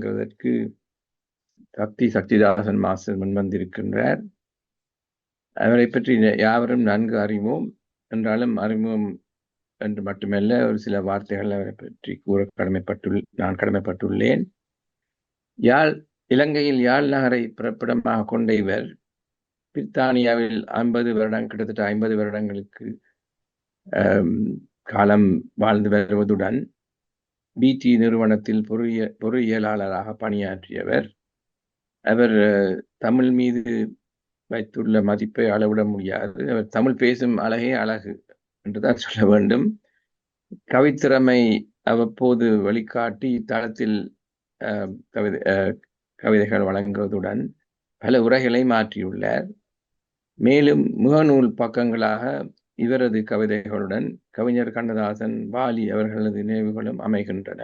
வழங்குவதற்கு சக்தி சக்திதாசன் மாஸ்டர் முன்வந்திருக்கின்றார் அவரை பற்றி யாவரும் நன்கு அறிவோம். என்றாலும் அறிமுகம் என்று மட்டுமல்ல ஒரு சில வார்த்தைகள் அவரை பற்றி கூற கடமைப்பட்டுள் நான் கடமைப்பட்டுள்ளேன். யாழ் இலங்கையில் யாழ் நகரை பிறப்பிடமாக கொண்ட இவர் பிரித்தானியாவில் ஐம்பது வருடம் கிட்டத்தட்ட ஐம்பது வருடங்களுக்கு காலம் வாழ்ந்து வருவதுடன் பிடி நிறுவனத்தில் பொறிய பொறியியலாளராக பணியாற்றியவர். அவர் தமிழ் மீது வைத்துள்ள மதிப்பை அளவிட முடியாது. அவர் தமிழ் பேசும் அழகே அழகு என்றுதான் சொல்ல வேண்டும். கவித்திறமை அவ்வப்போது வழிகாட்டி தளத்தில் கவிதை கவிதைகள் வழங்குவதுடன் பல உரைகளை மாற்றியுள்ளார். மேலும் முகநூல் பக்கங்களாக இவரது கவிதைகளுடன் கவிஞர் கண்ணதாசன் பாலி அவர்களது நினைவுகளும் அமைகின்றன.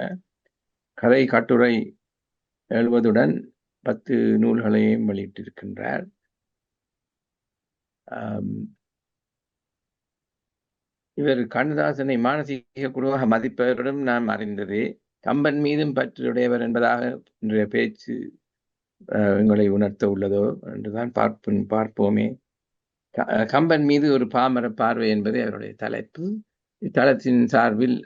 கதை கட்டுரை எழுவதுடன் பத்து நூல்களையும் வெளியிட்டிருக்கின்றார். இவர் கண்ணதாசனை மானசீக குழுவாக மதிப்பவரிடம் நாம் அறிந்தது. கம்பன் மீதும் பற்றுடையவர் என்பதாக இன்றைய பேச்சு எங்களை உணர்த்த உள்ளதோ என்றுதான் பார்ப்போம் பார்ப்போமே. கம்பன் மீது ஒரு பாமர பார்வை என்பதே அவருடைய தலைப்பு. இத்தளத்தின் சார்பில்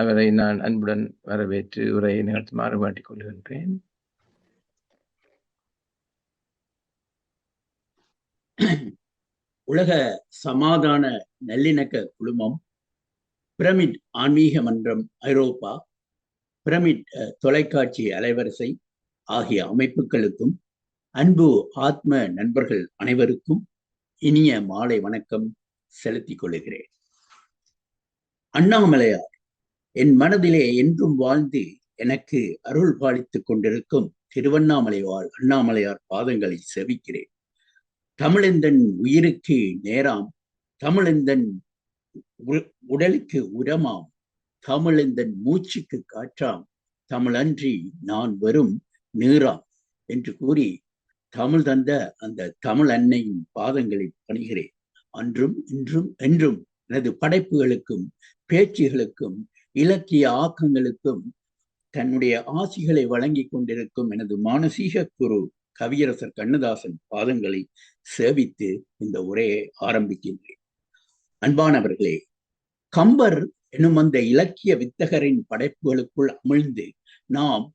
அவரை நான் அன்புடன் வரவேற்று உரையை நிகழ்த்துமாறு மாட்டிக் கொள்கின்றேன். உலக சமாதான நல்லிணக்க குழுமம் பிரமிட் ஆன்மீக மன்றம் ஐரோப்பா பிரமிட் தொலைக்காட்சி அலைவரிசை ஆகிய அமைப்புகளுக்கும் அன்பு ஆத்ம நண்பர்கள் அனைவருக்கும் இனிய மாலை வணக்கம் செலுத்திக் கொள்கிறேன் அண்ணாமலையார் என் மனதிலே என்றும் வாழ்ந்து எனக்கு அருள் பாலித்துக் கொண்டிருக்கும் திருவண்ணாமலை வாழ் அண்ணாமலையார் பாதங்களை செவிக்கிறேன். தமிழந்தன் உயிருக்கு நேராம் தமிழந்தன் உடலுக்கு உரமாம் தமிழந்தன் மூச்சுக்கு காற்றாம் தமிழன்றி நான் வரும் நீராம் என்று கூறி தமிழ் தந்த அந்த தமிழ் அன்னையின் பாதங்களை பணிகிறேன். அன்றும் இன்றும் என்றும் எனது படைப்புகளுக்கும் பேச்சுகளுக்கும் இலக்கிய ஆக்கங்களுக்கும் தன்னுடைய ஆசிகளை வழங்கி கொண்டிருக்கும் எனது மானசீக குரு கவியரசர் கண்ணதாசன் பாதங்களை சேவித்து இந்த உரையை ஆரம்பிக்கின்றேன். அன்பானவர்களே கம்பர் எனும் அந்த இலக்கிய வித்தகரின் படைப்புகளுக்குள் அமிழ்ந்து நாம்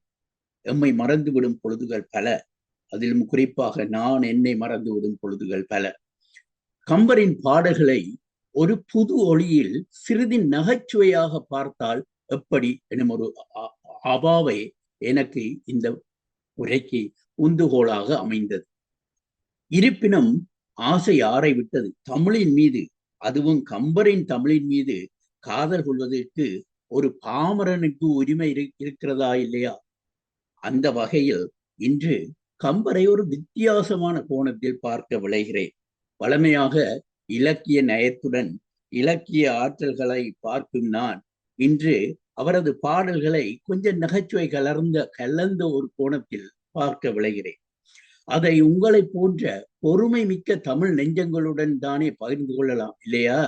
எம்மை மறந்துவிடும் பொழுதுகள் பல. அதிலும் குறிப்பாக நான் என்னை மறந்துவிடும் பொழுதுகள் பல. கம்பரின் பாடல்களை ஒரு புது ஒளியில் சிறிது நகைச்சுவையாக பார்த்தால் எப்படி எனும் ஒரு அபாவை எனக்கு இந்த உரைக்கு உந்துகோலாக அமைந்தது. இருப்பினும் ஆசை ஆறை விட்டது. தமிழின் மீது அதுவும் கம்பரின் தமிழின் மீது காதல் கொள்வதற்கு ஒரு பாமரனுக்கு உரிமை இருக்கிறதா இல்லையா? அந்த வகையில் இன்று கம்பரை ஒரு வித்தியாசமான கோணத்தில் பார்க்க விளைகிறேன். வளமையாக இலக்கிய நயத்துடன் இலக்கிய ஆற்றல்களை பார்க்கும் நான். இன்று அவரது பாடல்களை கொஞ்சம் நகைச்சுவை கலர்ந்த கலந்த ஒரு கோணத்தில் பார்க்க விளைகிறேன். அதை உங்களை போன்ற பொறுமை மிக்க தமிழ் நெஞ்சங்களுடன் தானே பகிர்ந்து கொள்ளலாம் இல்லையா?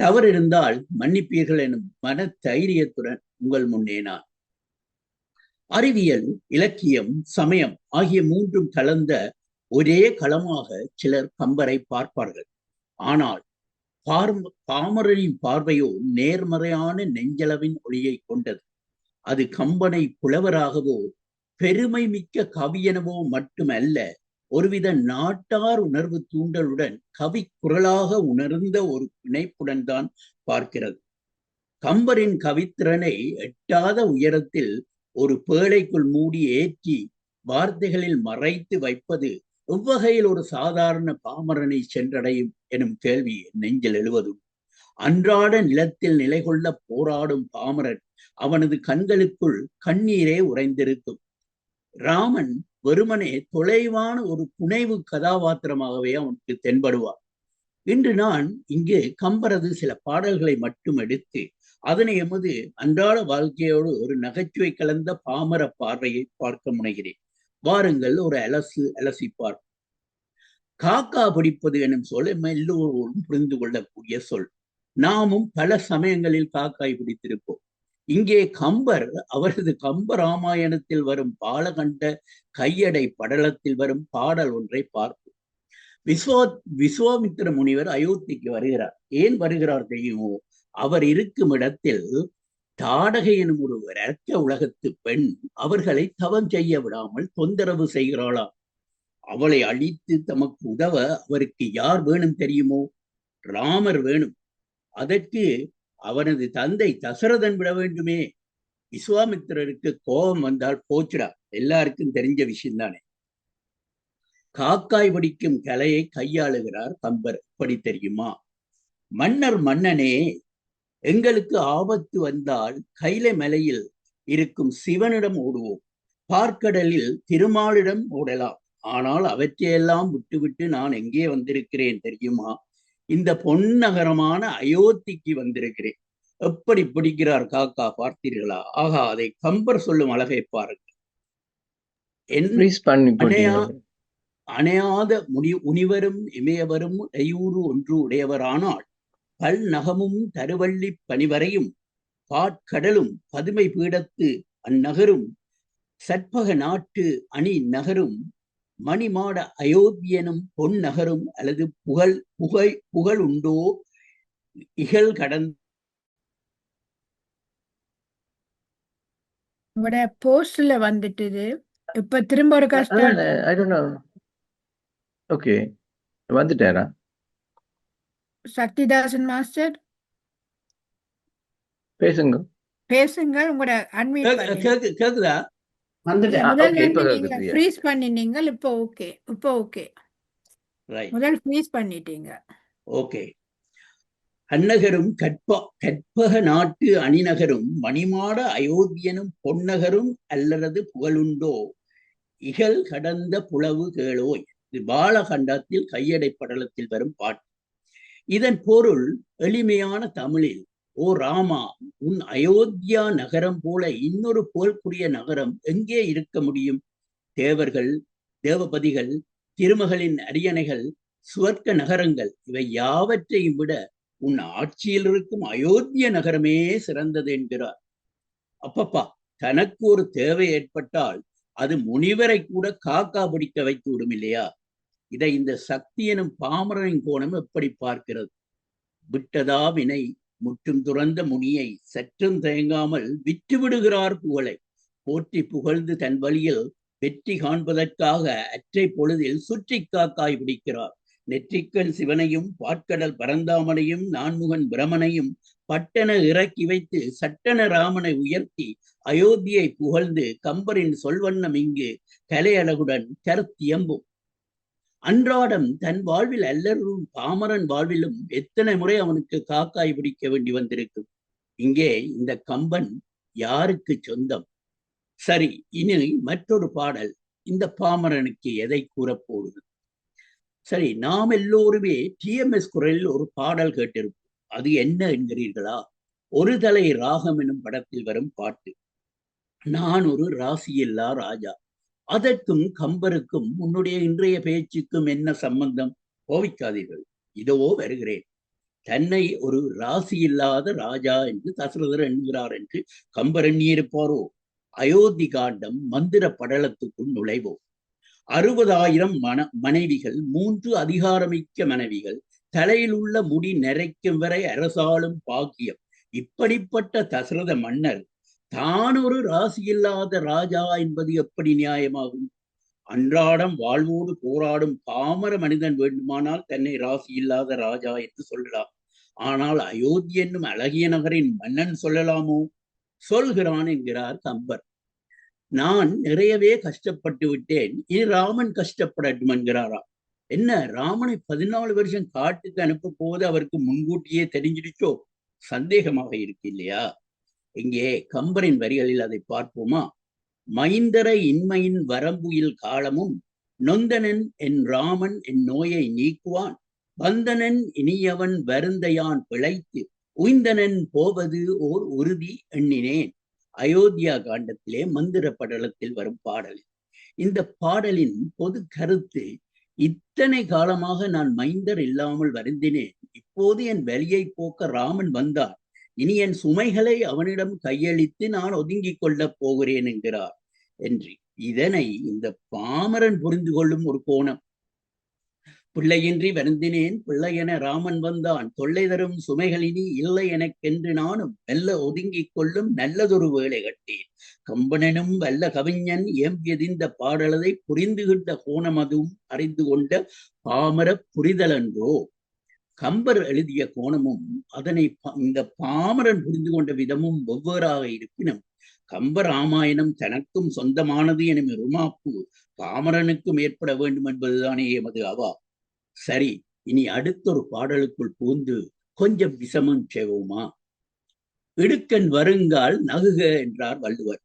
தவறு இருந்தால் மன்னிப்பீர்கள் எனும் மன தைரியத்துடன் உங்கள் முன்னே நான் அறிவியல் இலக்கியம் சமயம் ஆகிய மூன்றும் கலந்த ஒரே களமாக சிலர் கம்பரை பார்ப்பார்கள். ஆனால் பாமரனின் பார்வையோ நேர்மறையான நெஞ்சளவின் ஒளியை கொண்டது. அது கம்பனை புலவராகவோ பெருமை மிக்க கவியெனவோ மட்டுமல்ல ஒருவித நாட்டார் உணர்வு தூண்டலுடன் கவி குரலாக உணர்ந்த ஒரு பிணைப்புடன் தான் பார்க்கிறது. கம்பரின் கவித்திறனை எட்டாத உயரத்தில் ஒரு பேழைக்குள் மூடி ஏற்றி வார்த்தைகளில் மறைத்து வைப்பது எவ்வகையில் ஒரு சாதாரண பாமரனை சென்றடையும் எனும் கேள்வி நெஞ்சில் எழுவதும். அன்றாட நிலத்தில் நிலை கொள்ள போராடும் பாமரன் அவனது கண்களுக்குள் கண்ணீரே உறைந்திருக்கும். ராமன் வெறுமனே தொலைவான ஒரு புனைவு கதாபாத்திரமாகவே அவனுக்கு தென்படுவார் இன்று நான் இங்கு கம்பரது சில பாடல்களை மட்டும் எடுத்து அதனை எமது அன்றாட வாழ்க்கையோடு ஒரு நகைச்சுவை கலந்த பாமர பார்வையை பார்க்க முனைகிறேன். வாருங்கள் ஒரு அலசு அலசிப்பார் காக்கா பிடிப்பது எனும் சொல் எல்லோரும் புரிந்து கொள்ளக்கூடிய சொல். நாமும் பல சமயங்களில் காக்காய் பிடித்திருப்போம். இங்கே கம்பர் அவரது கம்ப ராமாயணத்தில் வரும் பாலகண்ட கையடை படலத்தில் வரும் பாடல் ஒன்றை பார்ப்போம். விஸ்வா விஸ்வாமித்திர முனிவர் அயோத்திக்கு வருகிறார். ஏன் வருகிறார் தெரியுமோ? அவர் இருக்கும் இடத்தில் தாடகை எனும் ஒரு இரக்க உலகத்து பெண் அவர்களை தவம் செய்ய விடாமல் தொந்தரவு செய்கிறாளாம் அவளை அழித்து தமக்கு உதவ அவருக்கு யார் வேணும் தெரியுமோ? ராமர் வேணும். அதற்கு அவனது தந்தை தசரதன் விட வேண்டுமே. விஸ்வாமித்திரருக்கு கோபம் வந்தால் போச்சுடா. எல்லாருக்கும் தெரிஞ்ச விஷயம் தானே காக்காய் வடிக்கும் கலையை கையாளுகிறார் கம்பர். எப்படி தெரியுமா? மன்னர் மன்னனே எங்களுக்கு ஆபத்து வந்தால் கைலை மலையில் இருக்கும் சிவனிடம் ஓடுவோம். பார்க்கடலில் திருமாலிடம் ஓடலாம். ஆனால் அவற்றையெல்லாம் விட்டுவிட்டு நான் எங்கே வந்திருக்கிறேன் தெரியுமா? இந்த பொன்னகரமான அயோத்திக்கு வந்திருக்கிறேன். எப்படி பிடிக்கிறார் காக்கா பார்த்தீர்களா? ஆகா அதை கம்பர் சொல்லும் அழகை பாருங்கள். அணையாத முடி உனிவரும் இமயவரும் ஐயூறு ஒன்று உடையவரானால் பல் நகமும் தருவள்ளி பனிவரையும் பாட்கடலும் பதுமை பீடத்து அந்நகரும் சற்பக நாட்டு அணி நகரும் மணிமாட அயோத்தியனும் பொன் நகரும் அல்லது புகழ் புகழ் புகழ் உண்டோ இகழ் கடந்த உங்களோட போஸ்ட்ல வந்துட்டுது இப்ப திரும்ப ஒரு கஷ்டம் I don't know. Okay. வந்துட்டாரா சக்திதாசன் மாஸ்டர்? பேசுங்க பேசுங்க உங்களோட கேக்கு கேக்குதா. ஃப்ரீஸ் பண்ணினீங்க இப்போ ஓகே இப்போ ஓகே ரைட் முதல் ஃப்ரீஸ் பண்ணிட்டீங்க. ஓகே அந்நகரும் கற்ப கற்பக நாட்டு அணிநகரும் மணிமாட அயோத்தியனும் பொன்னகரும் அல்லது புகழுண்டோ? இகழ் கடந்த புலவு கேளோய். இது பாலகண்டத்தில் கையடை படலத்தில் வரும் பாட்டு. இதன் பொருள் எளிமையான தமிழில் ஓ ராமா உன் அயோத்தியா நகரம் போல இன்னொரு போல்குரிய நகரம் எங்கே இருக்க முடியும்? தேவர்கள் தேவபதிகள் திருமகளின் அரியணைகள் சுவர்க்க நகரங்கள் இவை யாவற்றையும் விட உன் ஆட்சியில் இருக்கும் அயோத்திய நகரமே சிறந்தது என்கிறார். அப்பப்பா தனக்கு ஒரு தேவை ஏற்பட்டால் அது முனிவரை கூட காக்கா பிடிக்க வைத்து விடும் இல்லையா? இதை இந்த சக்தி எனும் பாமரனின் கோணம் எப்படி பார்க்கிறது? விட்டதா வினை முற்றும் துறந்த முனியை சற்றும் தயங்காமல் விற்றுவிடுகிறார் புகழை. போற்றி புகழ்ந்து தன் வழியில் வெற்றி காண்பதற்காக அற்றை பொழுதில் சுற்றி காக்காய் பிடிக்கிறார். நெற்றிக்கண் சிவனையும் பாட்கடல் பரந்தாமனையும் நான்முகன் பிரமனையும் பட்டன இறக்கி வைத்து சட்டன ராமனை உயர்த்தி அயோத்தியை புகழ்ந்து கம்பரின் சொல்வண்ணம் இங்கு கலையழகுடன் கருத்தியம்பும். அன்றாடம் தன் வாழ்வில் அல்லரும் பாமரன் வாழ்விலும் எத்தனை முறை அவனுக்கு காக்காய் பிடிக்க வேண்டி வந்திருக்கும்? இங்கே இந்த கம்பன் யாருக்கு சொந்தம்? சரி இனி மற்றொரு பாடல். இந்த பாமரனுக்கு எதை கூறப்போகுது? சரி நாம் எல்லோருமே டிஎம்எஸ் குரலில் ஒரு பாடல் கேட்டிருப்போம். அது என்ன என்கிறீர்களா? ஒரு தலை ராகம் எனும் படத்தில் வரும் பாட்டு. நான் ஒரு ராசியில்லா ராஜா. அதற்கும் கம்பருக்கும் உன்னுடைய இன்றைய பேச்சுக்கும் என்ன சம்பந்தம்? கோவிக்காதீர்கள். இதோ வருகிறேன். தன்னை ஒரு ராசி இல்லாத ராஜா என்று தசரதர் என்கிறார் என்று கம்பர் எண்ணியிருப்பாரோ? அயோத்தி காண்டம் மந்திர படலத்துக்குள் நுழைவோம். அறுபதாயிரம் மன மனைவிகள் மூன்று அதிகாரமிக்க மனைவிகள் தலையில் உள்ள முடி நிறைக்கும் வரை அரசாளும் பாக்கியம். இப்படிப்பட்ட தசரத மன்னர் தான் ஒரு ராசி இல்லாத ராஜா என்பது எப்படி நியாயமாகும்? அன்றாடம் வாழ்வோடு போராடும் பாமர மனிதன் வேண்டுமானால் தன்னை ராசி இல்லாத ராஜா என்று சொல்லலாம். ஆனால் அயோத்தி என்னும் அழகிய நகரின் மன்னன் சொல்லலாமோ? சொல்கிறான் என்கிறார் கம்பர். நான் நிறையவே கஷ்டப்பட்டு விட்டேன். இனி ராமன் கஷ்டப்படட்டும் என்கிறாராம். என்ன ராமனை பதினாலு வருஷம் காட்டுக்கு அனுப்ப போது அவருக்கு முன்கூட்டியே தெரிஞ்சிடுச்சோ? சந்தேகமாக இருக்கு இல்லையா? இங்கே கம்பரின் வரிகளில் அதை பார்ப்போமா? மைந்தர இன்மையின் வரம்புயில் காலமும் நொந்தனன் என் ராமன் என் நோயை நீக்குவான். வந்தனன் இனியவன் வருந்தையான் பிழைத்து உய்ந்தனன் போவது ஓர் உறுதி எண்ணினேன். அயோத்தியா காண்டத்திலே மந்திர படலத்தில் வரும் பாடல். இந்த பாடலின் பொது கருத்து இத்தனை காலமாக நான் மைந்தர் இல்லாமல் வருந்தினேன். இப்போது என் வலியை போக்க ராமன் வந்தார். இனி என் சுமைகளை அவனிடம் கையளித்து நான் ஒதுங்கிக் கொள்ளப் போகிறேன் என்கிறார். என்று இதனை இந்த பாமரன் புரிந்து கொள்ளும் ஒரு கோணம். பிள்ளையின்றி வருந்தினேன் பிள்ளை என ராமன் வந்தான். தொல்லை தரும் சுமைகளினி இல்லை எனக்கென்று நானும் மெல்ல ஒதுங்கிக் கொள்ளும் நல்லதொரு வேலை கட்டேன். கம்பனனும் வல்ல கவிஞன் ஏம்பியதிந்த பாடலதை புரிந்துகின்ற கோணம் அதுவும் அறிந்து கொண்ட பாமர புரிதலன்றோ? கம்பர் எழுதிய கோணமும் அதனை இந்த பாமரன் புரிந்து கொண்ட விதமும் வெவ்வேறாக இருப்பினும் கம்ப ராமாயணம் தனக்கும் சொந்தமானது எனும் இருமாப்பு பாமரனுக்கும் ஏற்பட வேண்டும் என்பதுதானே எமது அவா. சரி இனி அடுத்தொரு பாடலுக்குள் பூந்து கொஞ்சம் விசமம் செய்வோமா இடுக்கன் வருங்கால் நகுக என்றார் வள்ளுவர்.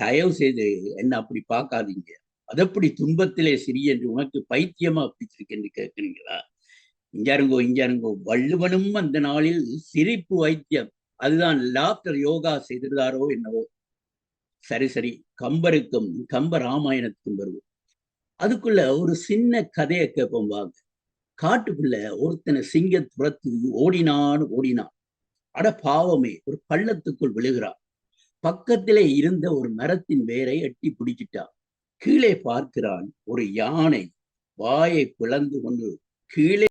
தயவு செய்து என்ன அப்படி பார்க்காதீங்க. அதப்படி துன்பத்திலே சிறி என்று உனக்கு பைத்தியமா பிடிச்சிருக்கேன்னு கேட்கிறீங்களா இஞ்சாருங்கோ இஞ்சாருங்கோ வள்ளுவனும் அந்த நாளில் சிரிப்பு வைத்தியம். அதுதான் லாப்டர் யோகா செய்திருந்தாரோ என்னவோ. சரி சரி. கம்பருக்கும் கம்ப ராமாயணத்துக்கும் வருவோம். அதுக்குள்ள ஒரு சின்ன கதையை கேட்போம் வாங்க. காட்டுக்குள்ள ஒருத்தனை சிங்க துரத்து ஓடினான் ஓடினான். அட பாவமே ஒரு பள்ளத்துக்குள் விழுகிறான். பக்கத்திலே இருந்த ஒரு மரத்தின் வேரை எட்டி பிடிச்சிட்டான். கீழே பார்க்கிறான் ஒரு யானை. வாயை பிளந்து கொண்டு கீழே